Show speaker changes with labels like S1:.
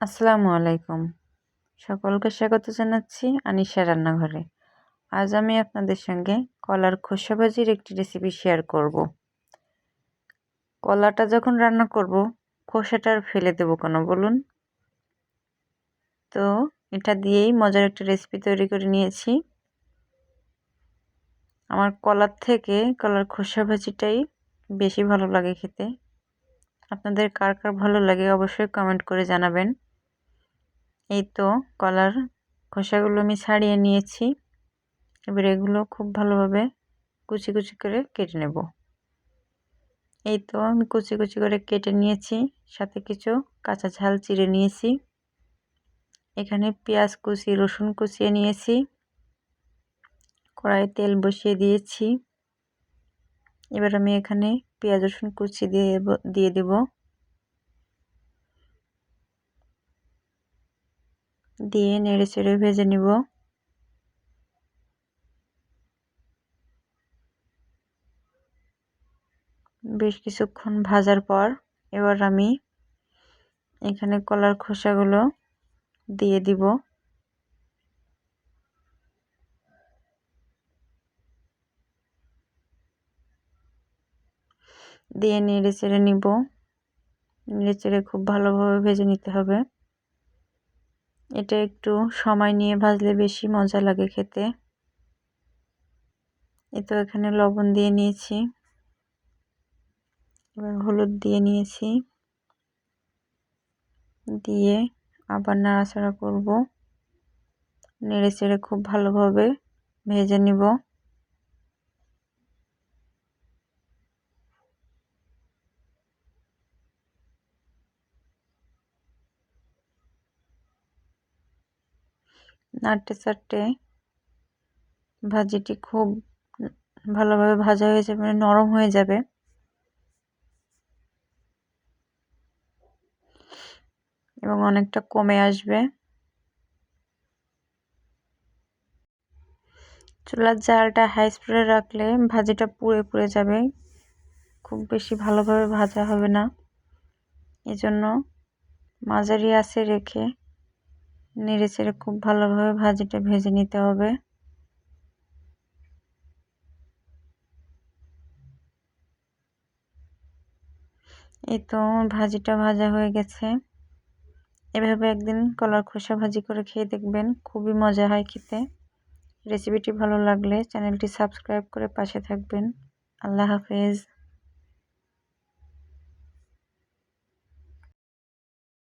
S1: আসসালামু আলাইকুম। সকলকে স্বাগত জানাচ্ছি আনিশা রান্নাঘরে। আজ আমি আপনাদের সঙ্গে কলার খোসা ভাজির একটি রেসিপি শেয়ার করব। কলাটা যখন রান্না করব, খোসাটা আর ফেলে দেবো কেন বলুন? তো, এটা দিয়েই মজার একটা রেসিপি তৈরি করে নিয়েছি। আমার কলার থেকে কলার খোসা ভাজিটাই বেশি ভালো লাগে খেতে। আপনাদের কার কার ভালো লাগে অবশ্যই কমেন্ট করে জানাবেন। এই তো কলার খোসাগুলো আমি ছাড়িয়ে নিয়েছি। এবার এগুলো খুব ভালোভাবে কুচি কুচি করে কেটে নেব। এই তো আমি কুচি কুচি করে কেটে নিয়েছি, সাথে কিছু কাঁচা ঝাল চিড়ে নিয়েছি। এখানে পেঁয়াজ কুচি, রসুন কুচিয়ে নিয়েছি। কড়াই তেল বসিয়ে দিয়েছি। এবার আমি এখানে পেঁয়াজ রসুন কুচি দিয়ে দিয়ে দেবো। দিয়ে নেড়ে চেড়ে ভেজে নিব। বেশ কিছুক্ষণ ভাজার পর এবার আমি এখানে কলার খোসাগুলো দিয়ে দিব। দিয়ে নেড়ে চেড়ে নিব। নেড়ে চেড়ে খুব ভালোভাবে ভেজে নিতে হবে। এটা একটু সময় নিয়ে ভাজলে বেশি মজা লাগে খেতে। এ তো এখানে লবণ দিয়ে নিয়েছি। এবার হলুদ দিয়ে নিয়েছি। দিয়ে আবার নাড়াচাড়া করব। নেড়ে চেড়ে খুব ভালোভাবে ভেজে নিব। নাড়তে চাড়তে ভাজিটি খুব ভালোভাবে ভাজা হয়ে যাবে মানে নরম হয়ে যাবে। এবং অনেকটা কমে আসবে। চুলার জালটা হাই স্পিডে রাখলে ভাজিটা পুড়ে পুড়ে যাবে। খুব বেশি ভালোভাবে ভাজা হবে না। এজন্য মাঝারি আছে রেখে নেড়ে চেড়ে খুব ভালোভাবে ভাজিটা ভেজে নিতে হবে। এই তো ভাজিটা ভাজা হয়ে গেছে। এভাবে একদিন কলার খোসা ভাজি করে খেয়ে দেখবেন খুবই মজা হয় খেতে। রেসিপিটি ভালো লাগলে চ্যানেলটি সাবস্ক্রাইব করে পাশে থাকবেন। আল্লাহ হাফেজ।